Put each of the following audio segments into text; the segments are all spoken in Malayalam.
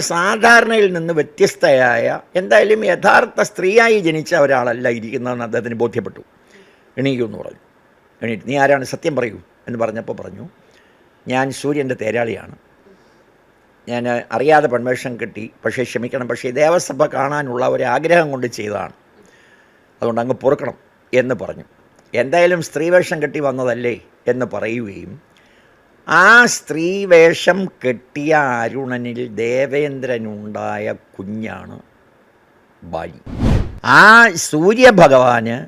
അപ്പം സാധാരണയിൽ നിന്ന് വ്യത്യസ്തയായ എന്തായാലും യഥാർത്ഥ സ്ത്രീയായി ജനിച്ച ഒരാളല്ല ഇരിക്കുന്നതെന്ന് അദ്ദേഹത്തിന് ബോധ്യപ്പെട്ടു. എണീക്കൂ എന്ന് പറഞ്ഞു. എണീറ്റ് നീ ആരാണ്? സത്യം പറയൂ. എന്ന് പറഞ്ഞപ്പോൾ പറഞ്ഞു ഞാൻ സൂര്യന്റെ തേരാളിയാണ്. ഞാൻ അറിയാതെ പെൺവേഷം കിട്ടി. പക്ഷേ ക്ഷമിക്കണം. പക്ഷേ ദേവസഭ കാണാനുള്ള ഒരു ആഗ്രഹം കൊണ്ട് ചെയ്തതാണ്. അതുകൊണ്ട് അങ്ങ് പൊറുക്കണം എന്ന് പറഞ്ഞു. എന്തായാലും സ്ത്രീവേഷം കെട്ടി വന്നതല്ലേ? എന്ന് പറയുകയും ആ സ്ത്രീവേഷം കെട്ടിയ അരുണനിൽ ദേവേന്ദ്രനുണ്ടായ കുഞ്ഞാണ് ബാലി. ആ സൂര്യഭഗവാന്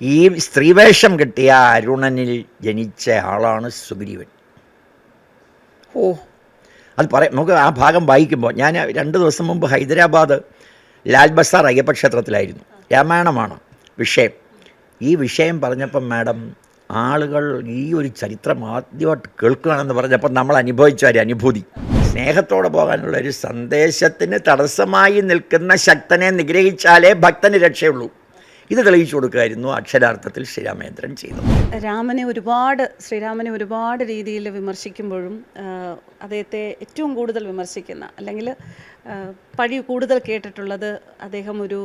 ഈ സ്ത്രീവേഷം കെട്ടിയ അരുണനിൽ ജനിച്ച ആളാണ് സുഗ്രീവൻ. ഓ അത് പറയാം. നമുക്ക് ആ ഭാഗം വായിക്കുമ്പോൾ ഞാൻ രണ്ട് ദിവസം മുമ്പ് ഹൈദരാബാദ് ലാൽ ബസാർ അയ്യപ്പ ക്ഷേത്രത്തിലായിരുന്നു. രാമായണമാണ് വിഷയം. ഈ വിഷയം പറഞ്ഞപ്പം മാഡം ആളുകൾ ഈ ഒരു ചരിത്രം ആദ്യമായിട്ട് കേൾക്കുകയാണെന്ന് പറഞ്ഞപ്പോൾ നമ്മൾ അനുഭവിച്ച ഒരു അനുഭൂതി. സ്നേഹത്തോടെ പോകാനുള്ള ഒരു സന്ദേശത്തിന് തടസ്സമായി നിൽക്കുന്ന ശക്തനെ നിഗ്രഹിച്ചാലേ ഭക്തന് രക്ഷയുള്ളൂ. ഇത് തെളിയിച്ചു കൊടുക്കുകയായിരുന്നു അക്ഷരാർത്ഥത്തിൽ ശ്രീരാമേന്ദ്രൻ ചെയ്തു രാമനെ ഒരുപാട് ശ്രീരാമനെ ഒരുപാട് രീതിയിൽ വിമർശിക്കുമ്പോഴും അദ്ദേഹത്തെ ഏറ്റവും കൂടുതൽ വിമർശിക്കുന്ന അല്ലെങ്കിൽ പഴി കൂടുതൽ കേട്ടിട്ടുള്ളത് അദ്ദേഹം ഒരു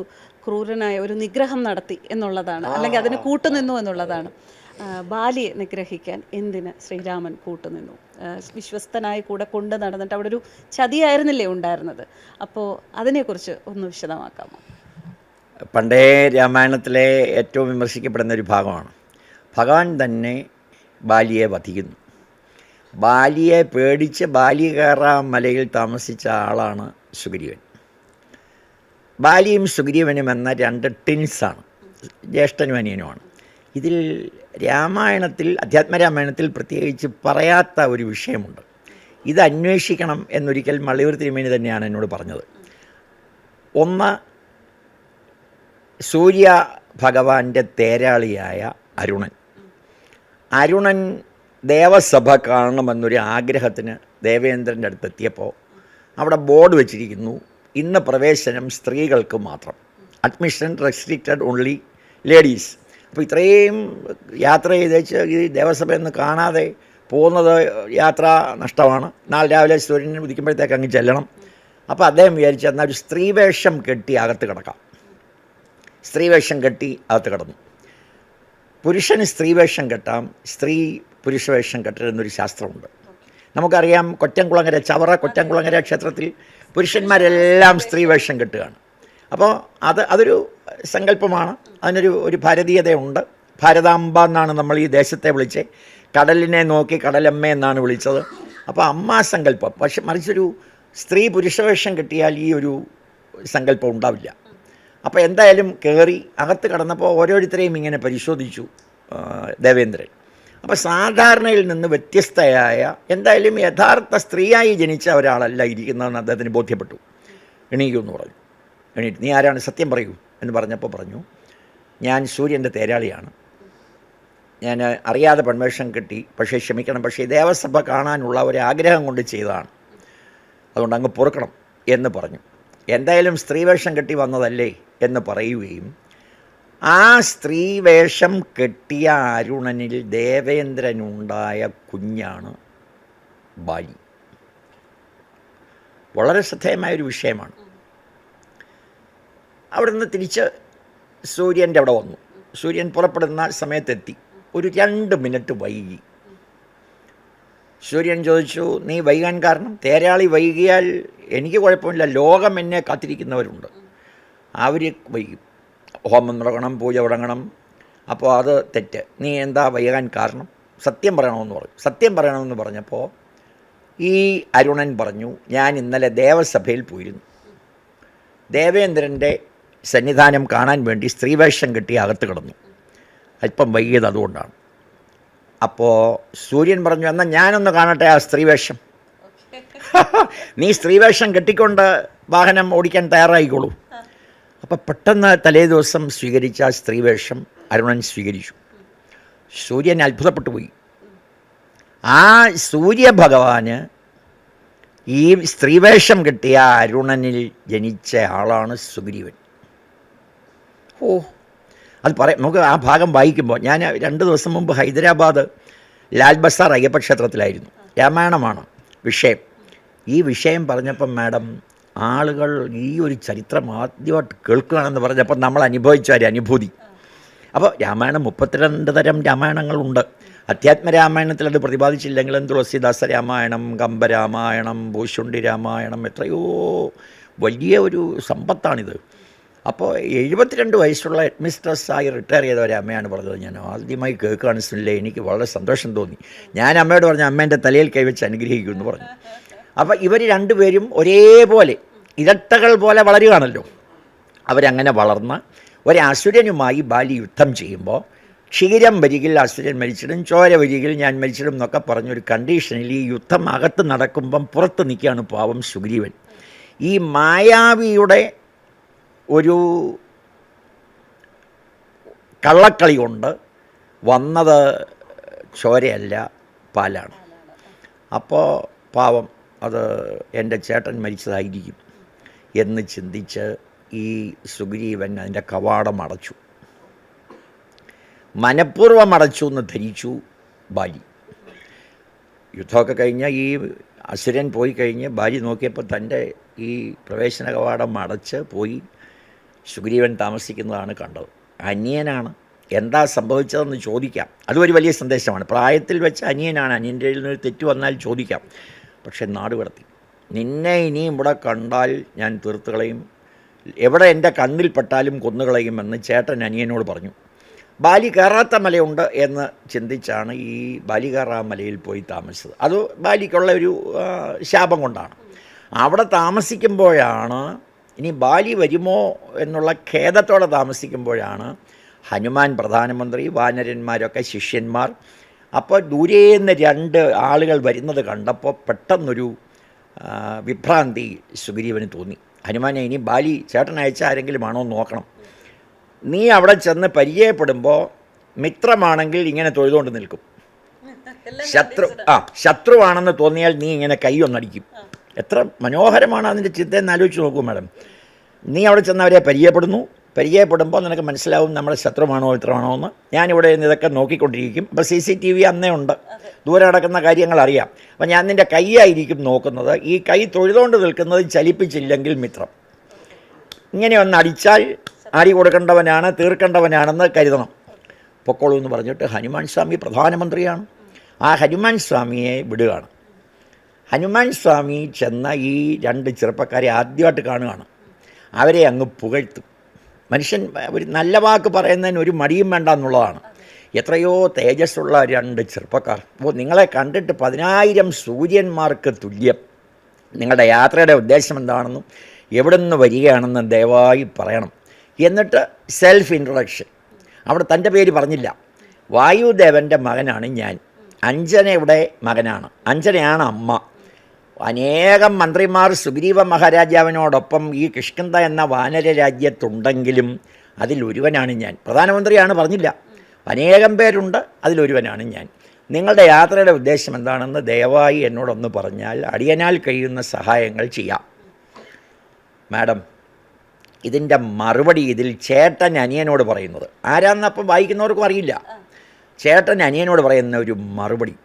ക്രൂരനായ ഒരു നിഗ്രഹം നടത്തി എന്നുള്ളതാണ്. അല്ലെങ്കിൽ അതിന് കൂട്ടുനിന്നു എന്നുള്ളതാണ്. ബാലിയെ നിഗ്രഹിക്കാൻ എന്തിന് ശ്രീരാമൻ കൂട്ടുനിന്നു? വിശ്വസ്തനായി കൂടെ കൊണ്ട് നടന്നിട്ട് അവിടെ ഒരു ചതിയായിരുന്നില്ലേ ഉണ്ടായിരുന്നത്? അപ്പോൾ അതിനെക്കുറിച്ച് ഒന്ന് വിശദമാക്കാമോ? പണ്ടേ രാമായണത്തിലെ ഏറ്റവും വിമർശിക്കപ്പെടുന്ന ഒരു ഭാഗമാണ്. ഭഗവാൻ തന്നെ ബാലിയെ വധിക്കുന്നു. ബാലിയെ പേടിച്ച് ബാലി കയറാ മലയിൽ താമസിച്ച ആളാണ് സുഗ്രീവൻ. ബാലിയും സുഗ്രീവനും എന്ന രണ്ട് ടിൻസാണ് ജ്യേഷ്ഠനും അനിയനുമാണ്. ഇതിൽ രാമായണത്തിൽ അധ്യാത്മരാമായണത്തിൽ പ്രത്യേകിച്ച് പറയാത്ത ഒരു വിഷയമുണ്ട്. ഇത് അന്വേഷിക്കണം എന്നൊരിക്കൽ മള്ളിയൂർ തിരുമേനി തന്നെയാണ് എന്നോട് പറഞ്ഞത്. ഒന്ന് സൂര്യ ഭഗവാന്റെ തേരാളിയായ അരുണൻ. അരുണൻ ദേവസഭ കാണണമെന്നൊരു ആഗ്രഹത്തിന് ദേവേന്ദ്രന്റെ അടുത്തെത്തിയപ്പോൾ അവിടെ ബോർഡ് വെച്ചിരിക്കുന്നു ഇന്ന് പ്രവേശനം സ്ത്രീകൾക്ക് മാത്രം. അഡ്മിഷൻ റെസ്ട്രിക്റ്റഡ് ഓൺലി ലേഡീസ് അപ്പോൾ ഇത്രയും യാത്ര ചെയ്തേച്ച് ഈ ദേവസഭയിൽ കാണാതെ പോകുന്നത് യാത്ര നഷ്ടമാണ്. നാളെ രാവിലെ സൂര്യനെ ഉദിക്കുമ്പോഴത്തേക്ക് അങ്ങ് ചെല്ലണം. അപ്പോൾ അദ്ദേഹം വിചാരിച്ചു എന്നാൽ ഒരു സ്ത്രീവേഷം കെട്ടി അകത്ത് കിടക്കാം. സ്ത്രീവേഷം കെട്ടി അകത്ത് കിടന്നു. പുരുഷന് സ്ത്രീവേഷം കെട്ടാം സ്ത്രീ പുരുഷവേഷം കെട്ടരുന്നൊരു ശാസ്ത്രമുണ്ട്. നമുക്കറിയാം കൊറ്റംകുളങ്ങര ചവറ കൊറ്റംകുളങ്ങര ക്ഷേത്രത്തിൽ പുരുഷന്മാരെല്ലാം സ്ത്രീവേഷം കെട്ടുകയാണ്. അപ്പോൾ അത് അതൊരു സങ്കല്പമാണ്. അതിനൊരു ഒരു ഭാരതീയതയുണ്ട്. ഭാരതാംബ എന്നാണ് നമ്മൾ ഈ ദേശത്തെ വിളിച്ചത് കടലിനെ നോക്കി കടലമ്മ എന്നാണ് വിളിച്ചത്. അപ്പോൾ അമ്മ സങ്കല്പം. പക്ഷെ മറിച്ചൊരു സ്ത്രീ പുരുഷവേഷം കിട്ടിയാൽ ഈ ഒരു സങ്കല്പം ഉണ്ടാവില്ല. അപ്പോൾ എന്തായാലും കയറി അകത്ത് കടന്നപ്പോൾ ഓരോരുത്തരെയും ഇങ്ങനെ പരിശോധിച്ചു ദേവേന്ദ്രൻ. അപ്പോൾ സാധാരണയിൽ നിന്ന് വ്യത്യസ്തയായ എന്തായാലും യഥാർത്ഥ സ്ത്രീയായി ജനിച്ച ഒരാളല്ല ഇരിക്കുന്നതെന്ന് അദ്ദേഹത്തിന് ബോധ്യപ്പെട്ടു. എണീക്കുമെന്ന് പറഞ്ഞു. എണീറ്റ്. നീ ആരാണ്? സത്യം പറയൂ എന്ന് പറഞ്ഞപ്പോൾ പറഞ്ഞു ഞാൻ സൂര്യന്റെ തേരാളിയാണ്. ഞാൻ അറിയാതെ പെൺവേഷം കിട്ടി പക്ഷേ ക്ഷമിക്കണം പക്ഷേ ദേവസഭ കാണാനുള്ള ഒരു ആഗ്രഹം കൊണ്ട് ചെയ്തതാണ്. അതുകൊണ്ട് അങ്ങ് പൊറുക്കണം എന്ന് പറഞ്ഞു. എന്തായാലും സ്ത്രീവേഷം കെട്ടി വന്നതല്ലേ എന്ന് പറയുകയും ആ സ്ത്രീവേഷം കെട്ടിയ അരുണനിൽ ദേവേന്ദ്രനുണ്ടായ കുഞ്ഞാണ് ബാലി. വളരെ ശ്രദ്ധേയമായൊരു വിഷയമാണ്. അവിടുന്ന് തിരിച്ച് സൂര്യന്റെ അവിടെ വന്നു. സൂര്യൻ പുറപ്പെടുന്ന സമയത്തെത്തി. ഒരു രണ്ട് മിനിറ്റ് വൈകി. സൂര്യൻ ചോദിച്ചു നീ വൈകാൻ കാരണം? തേരാളി വൈകിയാൽ എനിക്ക് കുഴപ്പമില്ല. ലോകം എന്നെ കാത്തിരിക്കുന്നവരുണ്ട്. അവർ വൈകും. ഹോമം തുടങ്ങണം പൂജ തുടങ്ങണം. അപ്പോൾ അത് തെറ്റ്. നീ എന്താ വൈകാൻ കാരണം? സത്യം പറയണമെന്ന് പറഞ്ഞു സത്യം പറയണമെന്ന് പറഞ്ഞപ്പോൾ ഈ അരുണൻ പറഞ്ഞു ഞാൻ ഇന്നലെ ദേവസഭയിൽ പോയിരുന്നു. ദേവേന്ദ്രന്റെ സന്നിധാനം കാണാൻ വേണ്ടി സ്ത്രീവേഷം കെട്ടി അകത്ത് കിടന്നു. അല്പം വൈകിയത് അതുകൊണ്ടാണ്. അപ്പോൾ സൂര്യൻ പറഞ്ഞു എന്നാൽ ഞാനൊന്ന് കാണട്ടെ ആ സ്ത്രീവേഷം നീ സ്ത്രീവേഷം കെട്ടിക്കൊണ്ട് വാഹനം ഓടിക്കാൻ തയ്യാറായിക്കോളൂ. അപ്പോൾ പെട്ടെന്ന് തലേ ദിവസം സ്വീകരിച്ച ആ സ്ത്രീവേഷം അരുണൻ സ്വീകരിച്ചു. സൂര്യൻ അത്ഭുതപ്പെട്ടു പോയി. ആ സൂര്യഭഗവാന് ഈ സ്ത്രീവേഷം കിട്ടിയ അരുണനിൽ ജനിച്ച ആളാണ് സുഗ്രീവൻ. ഓ. അത് പറയാം. നമുക്ക് ആ ഭാഗം വായിക്കുമ്പോൾ ഞാൻ രണ്ട് ദിവസം മുമ്പ് ഹൈദരാബാദ് ലാൽ ബസാർ അയ്യപ്പ ക്ഷേത്രത്തിലായിരുന്നു രാമായണമാണ് വിഷയം. ഈ വിഷയം പറഞ്ഞപ്പം മാഡം ആളുകൾ ഈ ഒരു ചരിത്രം ആദ്യമായിട്ട് കേൾക്കുകയാണെന്ന് പറഞ്ഞപ്പോൾ നമ്മൾ അനുഭവിച്ച ഒരു അനുഭൂതി. അപ്പോൾ രാമായണം മുപ്പത്തിരണ്ട് തരം രാമായണങ്ങളുണ്ട്. അധ്യാത്മ രാമായണത്തിൽ അത് പ്രതിപാദിച്ചില്ലെങ്കിലും തുളസിദാസ രാമായണം കമ്പരാമായണം ഭൂഷുണ്ടി രാമായണം എത്രയോ വലിയ ഒരു സമ്പത്താണിത്. അപ്പോൾ എഴുപത്തിരണ്ട് വയസ്സുള്ള ഹെഡ് മിസ്ട്രസ്സായി റിട്ടയർ ചെയ്ത ഒരു അമ്മയാണ് പറഞ്ഞത്. ഞാൻ ആദ്യമായി കേൾക്കുകയാണ് സുനിലെ എനിക്ക് വളരെ സന്തോഷം തോന്നി. ഞാൻ അമ്മയോട് പറഞ്ഞു അമ്മേന്റെ തലയിൽ കൈവച്ച് അനുഗ്രഹിക്കുമെന്ന് പറഞ്ഞു. അപ്പോൾ ഇവർ രണ്ടുപേരും ഒരേപോലെ ഇരട്ടകൾ പോലെ വളരുകയാണല്ലോ. അവരങ്ങനെ വളർന്ന് ഒരസുരനുമായി ബാലി യുദ്ധം ചെയ്യുമ്പോൾ ക്ഷീരം വരികിൽ അസുരൻ മരിച്ചിടും ചോര വരികിൽ ഞാൻ മരിച്ചിടും എന്നൊക്കെ പറഞ്ഞൊരു കണ്ടീഷനിൽ ഈ യുദ്ധം അകത്ത് നടക്കുമ്പം പുറത്ത് നിൽക്കുകയാണ് പാവം സുഗ്രീവൻ. ഈ മായാവിയുടെ ഒരു കള്ളക്കളി കൊണ്ട് വന്നത് ചോരയല്ല പാലാണ്. അപ്പോൾ പാവം അത് എന്റെ ചേട്ടൻ മരിച്ചതായിരിക്കും എന്ന് ചിന്തിച്ച് ഈ സുഗ്രീവൻ അതിന്റെ കവാടം അടച്ചു. മനഃപൂർവം അടച്ചു എന്ന് ധരിച്ചു ബാലി യുദ്ധമൊക്കെ കഴിഞ്ഞ് ഈ അസുരൻ പോയി കഴിഞ്ഞ് ബാലി നോക്കിയപ്പോൾ തന്റെ ഈ പ്രവേശന കവാടം അടച്ച് പോയി സുഗ്രീവൻ താമസിക്കുന്നതാണ് കണ്ടത്. അന്യനാണ്. എന്താ സംഭവിച്ചതെന്ന് ചോദിക്കാം. അതും വലിയ സന്ദേശമാണ്. പ്രായത്തിൽ വെച്ച് അനിയനാണ്. അനിയന്റെ നിന്ന് തെറ്റ് വന്നാൽ ചോദിക്കാം. പക്ഷെ നാട് കടത്തി. നിന്നെ ഇനിയും ഇവിടെ കണ്ടാൽ ഞാൻ തീർത്തുകളയും എവിടെ എന്റെ കണ്ണിൽപ്പെട്ടാലും കൊന്നുകളയുമെന്ന് ചേട്ടൻ അനിയനോട് പറഞ്ഞു. ബാലി കയറാത്ത മലയുണ്ട് എന്ന് ചിന്തിച്ചാണ് ഈ ബാലി കയറാ മലയിൽ പോയി താമസിച്ചത്. അത് ബാലിക്കുള്ള ഒരു ശാപം കൊണ്ടാണ്. അവിടെ താമസിക്കുമ്പോഴാണ് ഇനി ബാലി വരുമോ എന്നുള്ള ഖേദത്തോടെ താമസിക്കുമ്പോഴാണ് ഹനുമാൻ പ്രധാനമന്ത്രി വാനരന്മാരൊക്കെ ശിഷ്യന്മാർ. അപ്പോൾ ദൂരേന്ന് രണ്ട് ആളുകൾ വരുന്നത് കണ്ടപ്പോൾ പെട്ടെന്നൊരു വിഭ്രാന്തി സുഗ്രീവന് തോന്നി. ഹനുമാനെ ഇനി ബാലി ചേട്ടൻ അയച്ച ആരെങ്കിലും ആണോ എന്ന് നോക്കണം. നീ അവിടെ ചെന്ന് പരിചയപ്പെടുമ്പോൾ മിത്രമാണെങ്കിൽ ഇങ്ങനെ തൊഴുതുകൊണ്ട് നിൽക്കും. ശത്രു ആ ശത്രുവാണെന്ന് തോന്നിയാൽ നീ ഇങ്ങനെ കൈ ഒന്നടിക്കും. എത്ര മനോഹരമാണ് അതിന്റെ ചിന്തയെന്ന് ആലോചിച്ച് നോക്കൂ മാഡം. നീ അവിടെ ചെന്ന് അവരെ പരിചയപ്പെടുന്നു. പരിചയപ്പെടുമ്പോൾ നിനക്ക് മനസ്സിലാവും നമ്മൾ ശത്രുവാണോ മിത്രമാണോ എന്ന്. ഞാനിവിടെ നിന്ന് ഇതൊക്കെ നോക്കിക്കൊണ്ടിരിക്കും. അപ്പോൾ സി സി ടി വി അന്നേ ഉണ്ട്. ദൂരെ നടക്കുന്ന കാര്യങ്ങൾ അറിയാം. അപ്പം ഞാൻ നിന്റെ കൈയായിരിക്കും നോക്കുന്നത്. ഈ കൈ തൊഴുതുകൊണ്ട് നിൽക്കുന്നത് ചലിപ്പിച്ചില്ലെങ്കിൽ മിത്രം. ഇങ്ങനെ ഒന്ന് അടിച്ചാൽ അടി കൊടുക്കേണ്ടവനാണ് തീർക്കേണ്ടവനാണെന്ന് കരുതണം. പൊക്കോളൂ എന്ന് പറഞ്ഞിട്ട് ഹനുമാൻ സ്വാമി പ്രധാനമന്ത്രിയാണ്. ആ ഹനുമാൻ സ്വാമിയെ വിടുകയാണ്. ഹനുമാൻ സ്വാമി ചെന്ന ഈ രണ്ട് ചെറുപ്പക്കാരെ ആദ്യമായിട്ട് കാണുകയാണ്. അവരെ അങ്ങ് പുകഴ്ത്തും. മനുഷ്യൻ ഒരു നല്ല വാക്ക് പറയുന്നതിന് ഒരു മടിയും വേണ്ട എന്നുള്ളതാണ് എത്രയോ തേജസ്സുള്ള രണ്ട് ചെറുപ്പക്കാർ. അപ്പോൾ നിങ്ങളെ കണ്ടിട്ട് പതിനായിരം സൂര്യന്മാർക്ക് തുല്യം. നിങ്ങളുടെ യാത്രയുടെ ഉദ്ദേശം എന്താണെന്നും എവിടെ നിന്ന് വരികയാണെന്ന് ദയവായി പറയണം. എന്നിട്ട് സെൽഫ് ഇൻട്രൊഡക്ഷൻ അവിടെ തന്റെ പേര് പറഞ്ഞില്ല. വായുദേവന്റെ മകനാണ് ഞാൻ. അഞ്ജനയുടെ മകനാണ്. അഞ്ജനയാണ് അമ്മ. അനേകം മന്ത്രിമാർ സുഗ്രീവ മഹാരാജാവിനോടൊപ്പം ഈ കിഷ്കിന്ത എന്ന വാനര രാജ്യത്തുണ്ടെങ്കിലും അതിലൊരുവനാണ് ഞാൻ. പ്രധാനമന്ത്രിയാണ് പറഞ്ഞില്ല. അനേകം പേരുണ്ട് അതിലൊരുവനാണ് ഞാൻ. നിങ്ങളുടെ യാത്രയുടെ ഉദ്ദേശം എന്താണെന്ന് ദയവായി എന്നോടൊന്ന് പറഞ്ഞാൽ അടിയനാൽ കഴിയുന്ന സഹായങ്ങൾ ചെയ്യാം. മാഡം ഇതിന്റെ മറുപടി ഇതിൽ ചേട്ടൻ അനിയനോട് പറയുന്നത്. ആരാന്നപ്പം വായിക്കുന്നവർക്കും അറിയില്ല. ചേട്ടൻ അനിയനോട് പറയുന്ന ഒരു മറുപടി.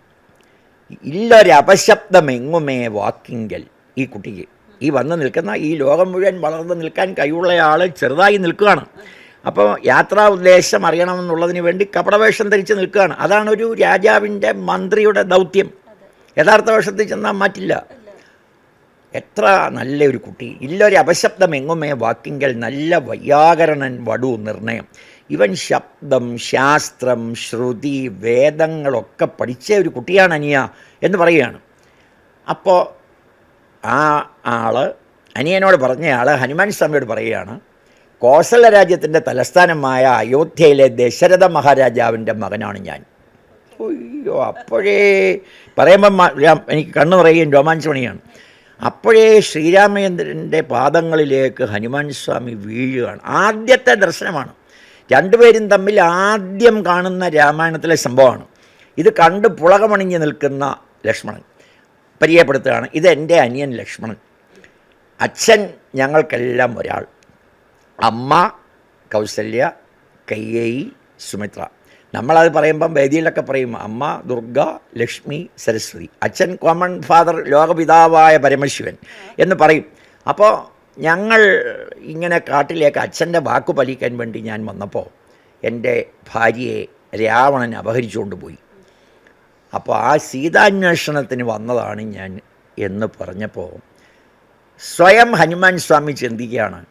ഇല്ലൊരപശബ്ദമെങ്ങുമേ വാക്കിങ്കൽ ഈ കുട്ടിക്ക്. ഈ വന്ന് നിൽക്കുന്ന ഈ ലോകം മുഴുവൻ വളർന്ന് നിൽക്കാൻ കഴിവുള്ള ആൾ ചെറുതായി നിൽക്കുകയാണ്. അപ്പോൾ യാത്രാ ഉദ്ദേശം അറിയണമെന്നുള്ളതിന് വേണ്ടി കപടവേഷം ധരിച്ച് നിൽക്കുകയാണ്. അതാണ് ഒരു രാജാവിന്റെ മന്ത്രിയുടെ ദൗത്യം. യഥാർത്ഥ വേഷത്തിൽ ചെന്നാൽ മാറ്റില്ല. എത്ര നല്ലൊരു കുട്ടി. ഇല്ലൊരു എങ്ങുമേ വാക്കിങ്കൽ നല്ല വൈയാകരണൻ വടു നിർണയം. ഇവൻ ശബ്ദം ശാസ്ത്രം ശ്രുതി വേദങ്ങളൊക്കെ പഠിച്ച ഒരു കുട്ടിയാണ് അനിയ എന്ന് പറയുകയാണ്. അപ്പോൾ ആ ആൾ അനിയനോട് പറഞ്ഞ ആൾ ഹനുമാൻ സ്വാമിയോട് പറയുകയാണ് കോസല രാജ്യത്തിന്റെ തലസ്ഥാനമായ അയോധ്യയിലെ ദശരഥ മഹാരാജാവിന്റെ മകനാണ് ഞാൻ. അയ്യോ അപ്പോഴേ പറയുമ്പം എനിക്ക് കണ്ണു പറയുകയും രോമാഞ്ചമണിയാണ് അപ്പോഴേ ശ്രീരാമചന്ദ്രന്റെ പാദങ്ങളിലേക്ക് ഹനുമാൻ സ്വാമി വീഴുകയാണ്. ആദ്യത്തെ ദർശനമാണ്. രണ്ടുപേരും തമ്മിൽ ആദ്യം കാണുന്ന രാമായണത്തിലെ സംഭവമാണ്. ഇത് കണ്ട് പുളകമണിഞ്ഞ് നിൽക്കുന്ന ലക്ഷ്മണൻ. പരിചയപ്പെടുത്തുകയാണ് ഇത് എന്റെ അനിയൻ ലക്ഷ്മണൻ. അച്ഛൻ ഞങ്ങൾക്കെല്ലാം ഒരാൾ. അമ്മ കൗസല്യ കയ്യേയി സുമിത്ര. നമ്മളത് പറയുമ്പം വേദിയിലൊക്കെ പറയും അമ്മ ദുർഗ ലക്ഷ്മി സരസ്വതി. അച്ഛൻ കോമൺ ഫാദർ ലോകപിതാവായ പരമശിവൻ എന്ന് പറയും. അപ്പോൾ ഞങ്ങൾ ഇങ്ങനെ കാട്ടിലേക്ക് അച്ഛന്റെ വാക്ക് പലിക്കാൻ വേണ്ടി ഞാൻ വന്നപ്പോൾ എന്റെ ഭാര്യയെ രാവണൻ അപഹരിച്ചുകൊണ്ട് പോയി. അപ്പോൾ ആ സീതാന്വേഷണത്തിന് വന്നതാണ് ഞാൻ എന്ന് പറഞ്ഞപ്പോൾ സ്വയം ഹനുമാൻ സ്വാമി ചിന്തിക്കുകയാണ്.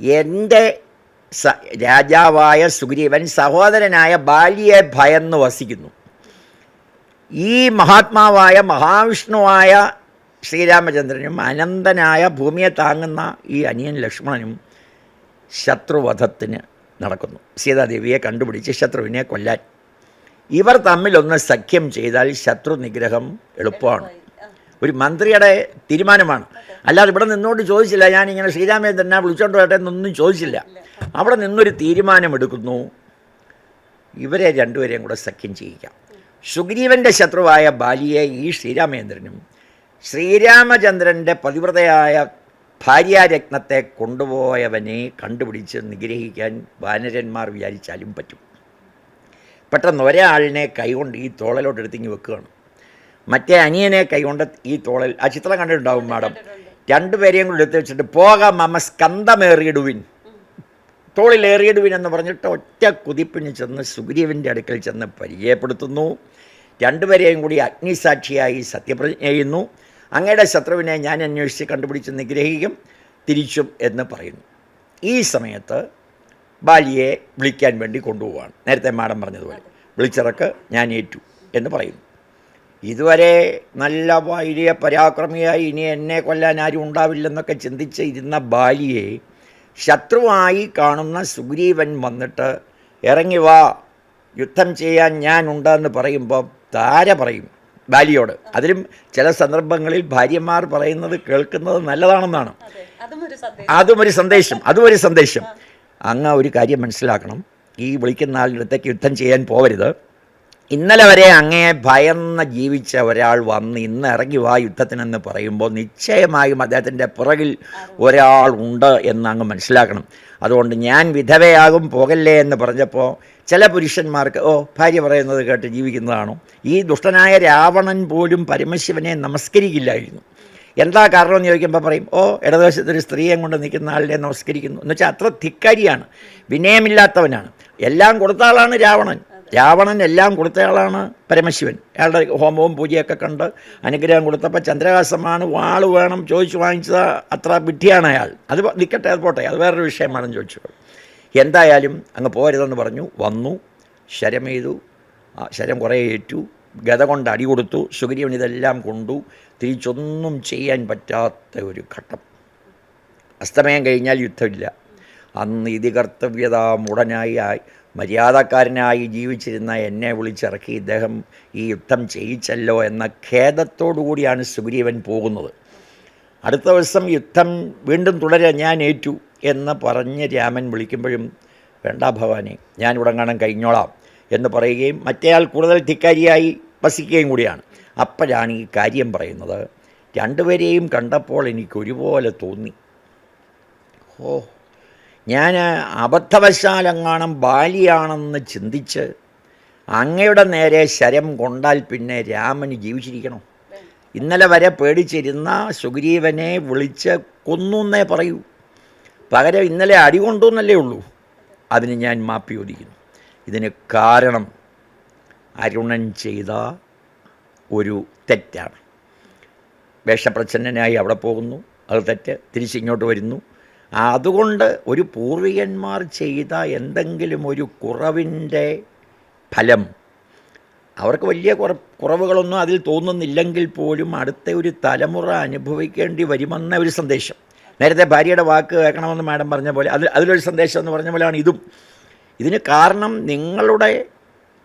എന്റെ രാജാവായ സുഗ്രീവൻ സഹോദരനായ ബാല്യെ ഭയന്ന് വസിക്കുന്നു. ഈ മഹാത്മാവായ മഹാവിഷ്ണുവായ ശ്രീരാമചന്ദ്രനും അനന്തനായ ഭൂമിയെ താങ്ങുന്ന ഈ അനിയൻ ലക്ഷ്മണനും ശത്രുവധത്തിന് നടക്കുന്നു. സീതാദേവിയെ കണ്ടുപിടിച്ച് ശത്രുവിനെ കൊല്ലാൻ. ഇവർ തമ്മിലൊന്ന് സഖ്യം ചെയ്താൽ ശത്രു നിഗ്രഹം എളുപ്പമാണ്. ഒരു മന്ത്രിയുടെ തീരുമാനമാണ്. അല്ലാതെ ഇവിടെ നിന്നോട് ചോദിച്ചില്ല ഞാനിങ്ങനെ ശ്രീരാമചന്ദ്രനെ വിളിച്ചോണ്ട് പോയിട്ടെ എന്നൊന്നും ചോദിച്ചില്ല. അവിടെ നിന്നൊരു തീരുമാനമെടുക്കുന്നു. ഇവരെ രണ്ടുപേരെയും കൂടെ സഖ്യം ചെയ്യിക്കാം. സുഗ്രീവന്റെ ശത്രുവായ ബാലിയെ ഈ ശ്രീരാമചന്ദ്രനും ശ്രീരാമചന്ദ്രന്റെ പതിവ്രതയായ ഭാര്യാരത്നത്തെ കൊണ്ടുപോയവനെ കണ്ടുപിടിച്ച് നിഗ്രഹിക്കാൻ വാനരന്മാർ വിചാരിച്ചാലും പറ്റും. പെട്ടെന്ന് ഒരാളിനെ കൈകൊണ്ട് ഈ തോളലോട്ട് എടുത്തിങ്ങി വെക്കുകയാണ്. മറ്റേ അനിയനെ കൈകൊണ്ട് ഈ തോളൽ ആ ചിത്രം കണ്ടിട്ടുണ്ടാവും മാഡം? രണ്ടുപേരെയും കൂടി എടുത്ത് വെച്ചിട്ട് പോകാം അമ്മ സ്കന്ധമേറിയിടുവിൻ തോളിലേറിയിടുവിൻ എന്ന് പറഞ്ഞിട്ട് ഒറ്റ കുതിപ്പിന് ചെന്ന് സുഗ്രീവന്റെ അടുക്കൽ ചെന്ന് പരിചയപ്പെടുത്തുന്നു. രണ്ടുപേരെയും കൂടി അഗ്നിസാക്ഷിയായി സത്യപ്രതിജ്ഞ ചെയ്യുന്നു. അങ്ങയുടെ ശത്രുവിനെ ഞാൻ അന്വേഷിച്ച് കണ്ടുപിടിച്ച് നിഗ്രഹിക്കും തിരിച്ചും എന്ന് പറയുന്നു. ഈ സമയത്ത് ബാലിയെ വിളിക്കാൻ വേണ്ടി കൊണ്ടുപോവാണ്. നേരത്തെ മാഡം പറഞ്ഞതുപോലെ വിളിച്ചിറക്ക് ഞാൻ ഏറ്റു എന്ന് പറയുന്നു. ഇതുവരെ നല്ല വലിയ പരാക്രമിയായി ഇനി എന്നെ കൊല്ലാൻ ആരും ഉണ്ടാവില്ലെന്നൊക്കെ ചിന്തിച്ച് ഇരുന്ന ബാലിയെ ശത്രുവായി കാണുന്ന സുഗ്രീവൻ വന്നിട്ട് ഇറങ്ങി വാ യുദ്ധം ചെയ്യാൻ ഞാനുണ്ടെന്ന് പറയുമ്പോൾ താര പറയും ബാലിയോട്. അതിലും ചില സന്ദർഭങ്ങളിൽ ഭാര്യമാർ പറയുന്നത് കേൾക്കുന്നത് നല്ലതാണെന്നാണ്. അതും ഒരു സന്ദേശം അതും ഒരു സന്ദേശം. അങ്ങ് ഒരു കാര്യം മനസ്സിലാക്കണം. ഈ വിളിക്കുന്ന ആളുടെ അടുത്തേക്ക് യുദ്ധം ചെയ്യാൻ പോവരുത്. ഇന്നലെ വരെ അങ്ങേ ഭയന്ന് ജീവിച്ച ഒരാൾ വന്ന് ഇന്ന് ഇറങ്ങി വാ യുദ്ധത്തിനെന്ന് പറയുമ്പോൾ നിശ്ചയമായും അദ്ദേഹത്തിന്റെ പുറകിൽ ഒരാൾ ഉണ്ട് എന്ന് അങ്ങ് മനസ്സിലാക്കണം. അതുകൊണ്ട് ഞാൻ വിധവയാകും പോകല്ലേ എന്ന് പറഞ്ഞപ്പോൾ ചില പുരുഷന്മാർക്ക് ഓ ഭാര്യ പറയുന്നത് കേട്ട് ജീവിക്കുന്നതാണോ? ഈ ദുഷ്ടനായ രാവണൻ പോലും പരമശിവനെ നമസ്കരിക്കില്ലായിരുന്നു. എന്താ കാരണം എന്ന് ചോദിക്കുമ്പോൾ പറയും ഓ ഇടതുവശത്തൊരു സ്ത്രീയെ കൊണ്ട് നിൽക്കുന്ന ആളിനെ നമസ്കരിക്കുന്നു. എന്ന് വെച്ചാൽ അത്ര ധിക്കാരിയാണ് വിനയമില്ലാത്തവനാണ്. എല്ലാം കൊടുത്ത ആളാണ് രാവണൻ. രാവണൻ എല്ലാം കൊടുത്തയാളാണ് പരമശിവൻ. അയാളുടെ ഹോമവും പൂജയൊക്കെ കണ്ട് അനുഗ്രഹം കൊടുത്തപ്പോൾ ചന്ദ്രഹാസമാണ് വാൾ വേണം ചോദിച്ചു വാങ്ങിച്ചത് അത്ര വിഡ്ഢിയാണ് അയാൾ. അത് നിൽക്കട്ടെ അത് പോട്ടെ. അത് വേറൊരു വിഷയമാണെന്ന് ചോദിച്ചു. എന്തായാലും അങ്ങ് പോരുതെന്ന് പറഞ്ഞു. വന്നു ശരം ചെയ്തു ശരം കുറേ ഏറ്റു ഗത കൊണ്ട് അടി കൊടുത്തു സുഗ്രീവൻ ഇതെല്ലാം കൊണ്ടു തിരിച്ചൊന്നും ചെയ്യാൻ പറ്റാത്ത ഒരു ഘട്ടം. അസ്തമയം കഴിഞ്ഞാൽ യുദ്ധമില്ല. അന്ന് ഇതികർത്തവ്യത മുടനായി ആയി. മര്യാദക്കാരനായി ജീവിച്ചിരുന്ന എന്നെ വിളിച്ചിറക്കി ഇദ്ദേഹം ഈ യുദ്ധം ചെയ്യിച്ചല്ലോ എന്ന ഖേദത്തോടു കൂടിയാണ് സുഗ്രീവൻ പോകുന്നത്. അടുത്ത ദിവസം യുദ്ധം വീണ്ടും തുടരെ ഞാൻ ഏറ്റു എന്ന് പറഞ്ഞ് രാമൻ വിളിക്കുമ്പോഴും വേണ്ട ഭവാനെ ഞാൻ കാണാൻ കഴിഞ്ഞോളാം എന്ന് പറയുകയും മറ്റേയാൾ കൂടുതൽ ധിക്കാരിയായി വസിക്കുകയും കൂടിയാണ്. അപ്പോഴാണ് ഈ കാര്യം പറയുന്നത്. രണ്ടുപേരെയും കണ്ടപ്പോൾ എനിക്ക് ഒരുപോലെ തോന്നി. ഓ ഞാൻ അബദ്ധവശാലെങ്ങാണം ബാലിയാണെന്ന് ചിന്തിച്ച് അങ്ങയുടെ നേരെ ശരം കൊണ്ടാൽ പിന്നെ രാമന് ജീവിച്ചിരിക്കണോ. ഇന്നലെ വരെ പേടിച്ചിരുന്ന സുഗ്രീവനെ വിളിച്ച് കൊന്നേ പറയൂ. പകരം ഇന്നലെ അടി കൊണ്ടു എന്നല്ലേ ഉള്ളൂ. അതിന് ഞാൻ മാപ്പി ഒതിക്കുന്നു ഇതിന് കാരണം അരുണൻ ചെയ്ത ഒരു തെറ്റാണ്. വേഷപ്രച്ഛന്നനായി അവിടെ പോകുന്നു. അത് തെറ്റ്. തിരിച്ചിങ്ങോട്ട് വരുന്നു. അതുകൊണ്ട് ഒരു പൂർവികന്മാർ ചെയ്ത എന്തെങ്കിലും ഒരു കുറവിന്റെ ഫലം അവർക്ക് വലിയ കുറ കുറവുകളൊന്നും അതിൽ തോന്നുന്നില്ലെങ്കിൽ പോലും അടുത്ത ഒരു തലമുറ അനുഭവിക്കേണ്ടി വരുമെന്ന ഒരു സന്ദേശം. നേരത്തെ ഭാര്യയുടെ വാക്ക് കേൾക്കണമെന്ന് മാഡം പറഞ്ഞ പോലെ അതിൽ അതിലൊരു സന്ദേശം എന്ന് പറഞ്ഞ പോലെയാണ് ഇതും. ഇതിന് കാരണം നിങ്ങളുടെ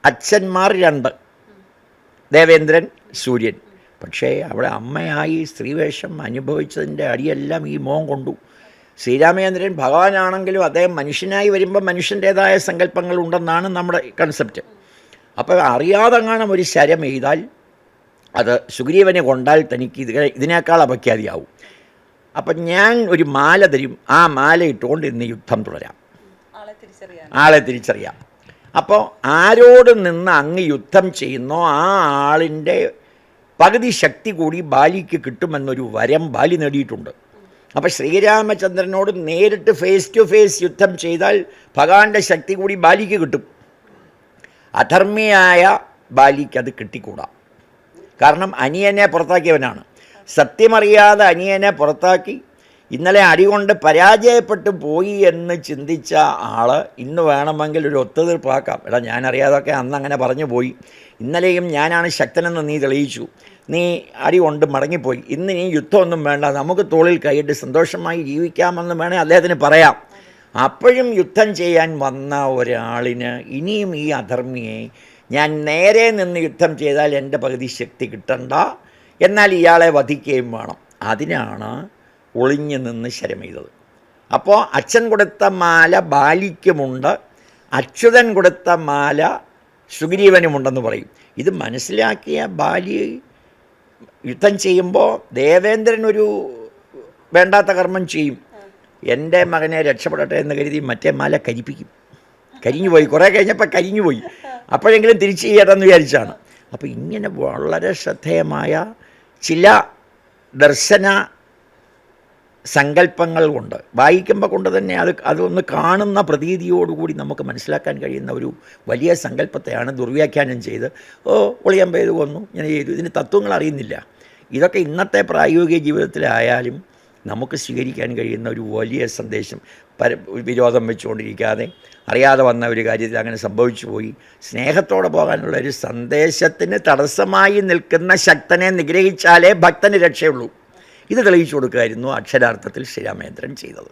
അച്ഛന്മാർ രണ്ട് ദേവേന്ദ്രൻ സൂര്യൻ. പക്ഷേ അവിടെ അമ്മയായി സ്ത്രീവേഷം അനുഭവിച്ചതിന്റെ അടിയെല്ലാം ഈ മോൻ കൊണ്ടു. ശ്രീരാമചന്ദ്രൻ ഭഗവാനാണെങ്കിലും അദ്ദേഹം മനുഷ്യനായി വരുമ്പോൾ മനുഷ്യന്റേതായ സങ്കല്പങ്ങൾ ഉണ്ടെന്നാണ് നമ്മുടെ കൺസെപ്റ്റ് അപ്പോൾ അറിയാതെങ്ങാനും ഒരു ശരം എഴുതാൽ അത് സുഗ്രീവനെ കൊണ്ടാൽ തനിക്ക് ഇത് ഇതിനേക്കാൾ അപഖ്യാതിയാവും. അപ്പം ഞാൻ ഒരു മാല തരും ആ മാല ഇട്ടുകൊണ്ട് ഇന്ന് യുദ്ധം തുടരാം. ആളെ തിരിച്ചറിയാം. അപ്പോൾ ആരോട് നിന്ന് അങ്ങ് യുദ്ധം ചെയ്യുന്നോ ആ ആളിന്റെ പകുതി ശക്തി കൂടി ബാലിക്ക് കിട്ടുമെന്നൊരു വരം ബാലി നേടിയിട്ടുണ്ട്. അപ്പോൾ ശ്രീരാമചന്ദ്രനോട് നേരിട്ട് ഫേസ് ടു ഫേസ് യുദ്ധം ചെയ്താൽ ഭഗവാന്റെ ശക്തി കൂടി ബാലിക്ക് കിട്ടും. അധർമ്മിയായ ബാലിക്ക് അത് കിട്ടിക്കൂടാ. കാരണം അനിയനെ പുറത്താക്കിയവനാണ്. സത്യമറിയാതെ അനിയനെ പുറത്താക്കി ഇന്നലെ അടികൊണ്ട് പരാജയപ്പെട്ടു പോയി എന്ന് ചിന്തിച്ച ആൾ ഇന്ന് വേണമെങ്കിൽ ഒരു ഒത്തുതീർപ്പാക്കാം. എടാ ഞാനറിയാതൊക്കെ അന്ന് അങ്ങനെ പറഞ്ഞു പോയി. ഇന്നലെയും ഞാനാണ് ശക്തനെന്ന് നീ തെളിയിച്ചു. നീ അടി കൊണ്ട് മടങ്ങിപ്പോയി. ഇന്ന് നീ യുദ്ധമൊന്നും വേണ്ട. നമുക്ക് തോളിൽ കൈയിട്ട് സന്തോഷമായി ജീവിക്കാമെന്ന് വേണേൽ അദ്ദേഹത്തിന് പറയാം. അപ്പോഴും യുദ്ധം ചെയ്യാൻ വന്ന ഒരാളിന് ഇനിയും ഈ അധർമ്മിയെ ഞാൻ നേരെ നിന്ന് യുദ്ധം ചെയ്താൽ എന്റെ പകുതി ശക്തി കിട്ടണ്ട. എന്നാൽ ഇയാളെ വധിക്കുകയും വേണം. അതിനാണ് ഒളിഞ്ഞു നിന്ന് ശരമെയ്തത്. അപ്പോൾ അച്ഛൻ കൊടുത്ത മാല ബാലിക്കുമുണ്ട് അച്യുതൻ കൊടുത്ത മാല സുഗ്രീവനുമുണ്ടെന്ന് പറയും. ഇത് മനസ്സിലാക്കിയ ബാലി യുദ്ധം ചെയ്യുമ്പോൾ ദേവേന്ദ്രൻ ഒരു വേണ്ടാത്ത കർമ്മം ചെയ്യും. എന്റെ മകനെ രക്ഷപ്പെടട്ടെ എന്ന് കരുതി മറ്റേ മാല കരിപ്പിക്കും. കരിഞ്ഞു പോയി. കുറേ കഴിഞ്ഞപ്പോൾ കരിഞ്ഞു പോയി. അപ്പോഴെങ്കിലും തിരിച്ചു ചെയ്യട്ടെന്ന് വിചാരിച്ചാണ്. അപ്പോൾ ഇങ്ങനെ വളരെ ശ്രദ്ധേയമായ ചില ദർശന സങ്കല്പങ്ങൾ കൊണ്ട് വായിക്കുമ്പോൾ കൊണ്ട് തന്നെ അത് അതൊന്ന് കാണുന്ന പ്രതീതിയോടുകൂടി നമുക്ക് മനസ്സിലാക്കാൻ കഴിയുന്ന ഒരു വലിയ സങ്കല്പത്തെയാണ് ദുർവ്യാഖ്യാനം ചെയ്ത് ഓ ഒളിയമ്പ ചെയ്ത് കൊന്നു ഇങ്ങനെ ചെയ്തു ഇതിന് തത്വങ്ങൾ അറിയുന്നില്ല. ഇതൊക്കെ ഇന്നത്തെ പ്രായോഗിക ജീവിതത്തിലായാലും നമുക്ക് സ്വീകരിക്കാൻ കഴിയുന്ന ഒരു വലിയ സന്ദേശം പര വിരോധം വെച്ചുകൊണ്ടിരിക്കാതെ അറിയാതെ വന്ന ഒരു കാര്യത്തിൽ അങ്ങനെ സംഭവിച്ചു പോയി സ്നേഹത്തോടെ പോകാനുള്ള ഒരു സന്ദേശത്തിന് തടസ്സമായി നിൽക്കുന്ന ശക്തനെ നിഗ്രഹിച്ചാലേ ഭക്തന് രക്ഷയുള്ളൂ. ഇത് തെളിയിച്ചു കൊടുക്കുകയായിരുന്നു അക്ഷരാർത്ഥത്തിൽ ശ്രീരാമേന്ദ്രൻ ചെയ്തത്.